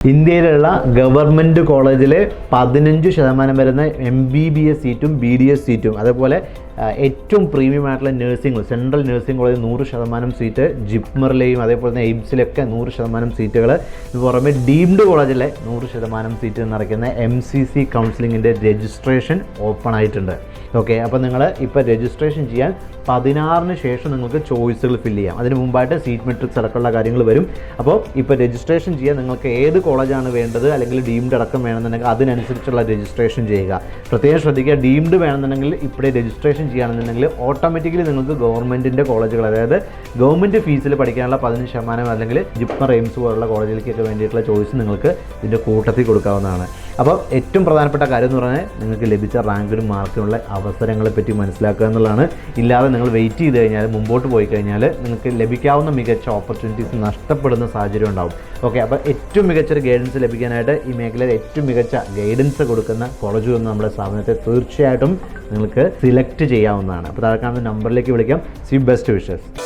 ഇന്ത്യയിലുള്ള ഗവൺമെന്റ് കോളേജിലെ പതിനഞ്ച് ശതമാനം വരുന്ന എം ബി ബി എസ് സീറ്റും ബി ഡി എസ് സീറ്റും അതേപോലെ ഏറ്റവും പ്രീമിയം ആയിട്ടുള്ള നഴ്സിംഗ് സെൻട്രൽ നഴ്സിംഗ് കോളേജ് നൂറ് ശതമാനം സീറ്റ് ജിപ്മറിലെയും അതേപോലെ തന്നെ എയിംസിലൊക്കെ നൂറ് ശതമാനം സീറ്റുകൾ പുറമെ ഡീംഡ് കോളേജിലെ നൂറ് ശതമാനം സീറ്റ് നിറയ്ക്കുന്ന എം സി സി കൗൺസിലിങ്ങിന്റെ രജിസ്ട്രേഷൻ ഓപ്പൺ ആയിട്ടുണ്ട്. ഓക്കെ അപ്പോൾ നിങ്ങൾ ഇപ്പോൾ രജിസ്ട്രേഷൻ ചെയ്യാൻ പതിനാറിന് ശേഷം നിങ്ങൾക്ക് ചോയ്സുകൾ ഫില്ല് ചെയ്യാം. അതിന് മുമ്പായിട്ട് സീറ്റ് മെട്രിക്സ് അടക്കമുള്ള കാര്യങ്ങൾ വരും. അപ്പോൾ ഇപ്പോൾ രജിസ്ട്രേഷൻ ചെയ്യാൻ നിങ്ങൾക്ക് ഏത് കോളേജാണ് വേണ്ടത് അല്ലെങ്കിൽ ഡീംഡ് അടക്കം വേണമെന്നുണ്ടെങ്കിൽ അതിനനുസരിച്ചുള്ള രജിസ്ട്രേഷൻ ചെയ്യുക. പ്രത്യേകം ശ്രദ്ധിക്കുക ഡീംഡ് വേണമെന്നുണ്ടെങ്കിൽ ഇപ്പോഴേ രജിസ്ട്രേഷൻ ചെയ്യുകയാണെന്നുണ്ടെങ്കിൽ ഓട്ടോമാറ്റിക്കലി നിങ്ങൾക്ക് ഗവൺമെന്റിന്റെ കോളേജുകൾ അതായത് ഗവൺമെന്റ് ഫീസിൽ പഠിക്കാനുള്ള പതിനഞ്ച് ശതമാനം അല്ലെങ്കിൽ ജിപ്മർ എയിംസ് പോലുള്ള കോളേജിലേക്കൊക്കെ വേണ്ടിയിട്ടുള്ള ചോയ്സ് നിങ്ങൾക്ക് ഇതിന്റെ കൂട്ടത്തിൽ കൊടുക്കാവുന്നതാണ്. അപ്പോൾ ഏറ്റവും പ്രധാനപ്പെട്ട കാര്യം എന്ന് പറഞ്ഞാൽ നിങ്ങൾക്ക് ലഭിച്ച റാങ്കിനും മാർക്കിനുള്ള അവസരങ്ങളെ പറ്റി മനസ്സിലാക്കുക എന്നുള്ളതാണ്. ഇല്ലാതെ നിങ്ങൾ വെയിറ്റ് ചെയ്ത് കഴിഞ്ഞാൽ മുമ്പോട്ട് പോയി കഴിഞ്ഞാൽ നിങ്ങൾക്ക് ലഭിക്കാവുന്ന മികച്ച ഓപ്പർച്യൂണിറ്റീസ് നഷ്ടപ്പെടുന്ന സാഹചര്യം ഉണ്ടാവും. ഓക്കെ അപ്പോൾ ഏറ്റവും മികച്ചൊരു ഗൈഡൻസ് ലഭിക്കാനായിട്ട് ഈ മേഖലയിൽ ഏറ്റവും മികച്ച ഗൈഡൻസ് കൊടുക്കുന്ന കോളേജ് എന്ന് നമ്മുടെ സ്ഥാപനത്തെ തീർച്ചയായിട്ടും നിങ്ങൾക്ക് സിലക്ട് ചെയ്യാവുന്നതാണ്. അപ്പോൾ താഴെ കാണുന്ന നമ്പറിലേക്ക് വിളിക്കാം. C best wishes